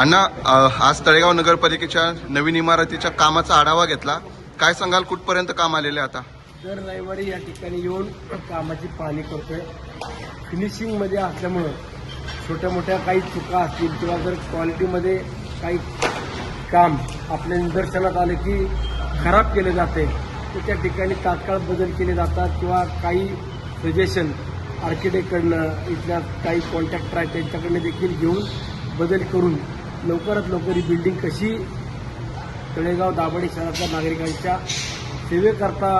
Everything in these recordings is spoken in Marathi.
अण्णा आज तळेगाव नगरपालिकेच्या नवीन इमारतीच्या कामाचा आढावा घेतला. काय सांगाल कुठपर्यंत काम आलेले आता? दर रविवारी या ठिकाणी येऊन कामाची पाहणी करतोय. फिनिशिंगमध्ये असल्यामुळं छोट्या मोठ्या काही चुका असतील किंवा जर क्वालिटीमध्ये काही काम आपल्या निदर्शनात आलं की खराब केले जाते तर त्या ठिकाणी तात्काळ बदल केले जातात किंवा काही सजेशन आर्किटेक्टकडनं इथल्या काही कॉन्ट्रॅक्टर आहेत त्यांच्याकडनं देखील घेऊन बदल करून लवकरात लवकर ही बिल्डिंग कशी तळेगाव दाभाडे शहरातल्या नागरिकांच्या सेवेकरता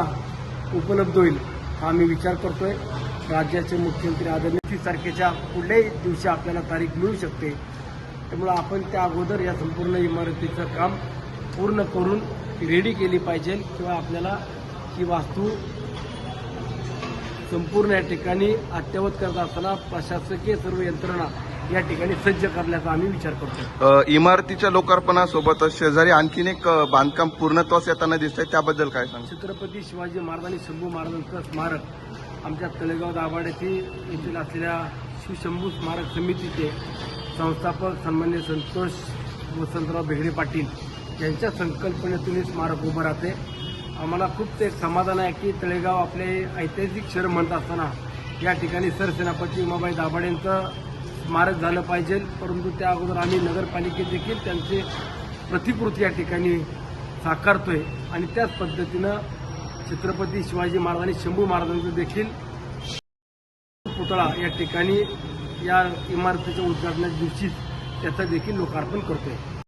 उपलब्ध होईल हा आम्ही विचार करतोय. राज्याचे मुख्यमंत्री आदरणीय तारखेच्या पुढल्याही दिवशी आपल्याला तारीख मिळू शकते. त्यामुळं आपण त्या अगोदर या संपूर्ण इमारतीचं काम पूर्ण करून रेडी केली पाहिजे किंवा आपल्याला ही वास्तू संपूर्ण या ठिकाणी अद्ययावत करत असताना प्रशासकीय सर्व यंत्रणा या ठिकाणी सज्ज करण्याचा आम्ही विचार करतो इमारतीच्या लोकार्पणासोबतच शेजारी आणखीन एक बांधकाम पूर्णत्वास येताना दिसतंय. त्याबद्दल काय सांग छत्रपती शिवाजी महाराज आणि शंभू महाराजांचं स्मारक आमच्या तळेगाव दाभाड्याची येथील असलेल्या शिवशंभू स्मारक समितीचे संस्थापक सन्मान्य संतोष वसंतराव बेगडे पाटील यांच्या संकल्पनेतून हे स्मारक उभं राहते आम्हाला खूप ते समाधान आहे की तळेगाव आपले ऐतिहासिक शहर म्हणत असताना या ठिकाणी सरसेनापती उमाबाई दाभाडेंचं स्मारक झालं पाहिजे. परंतु त्या अगोदर आम्ही नगरपालिकेत देखील त्यांचे प्रतिकृती या ठिकाणी साकारतोय. आणि त्याच पद्धतीनं छत्रपती शिवाजी महाराज आणि शंभू महाराजांचं देखील पुतळा या ठिकाणी या इमारतीच्या उद्घाटनाच्या दिवशीच त्याचं देखील लोकार्पण करतोय.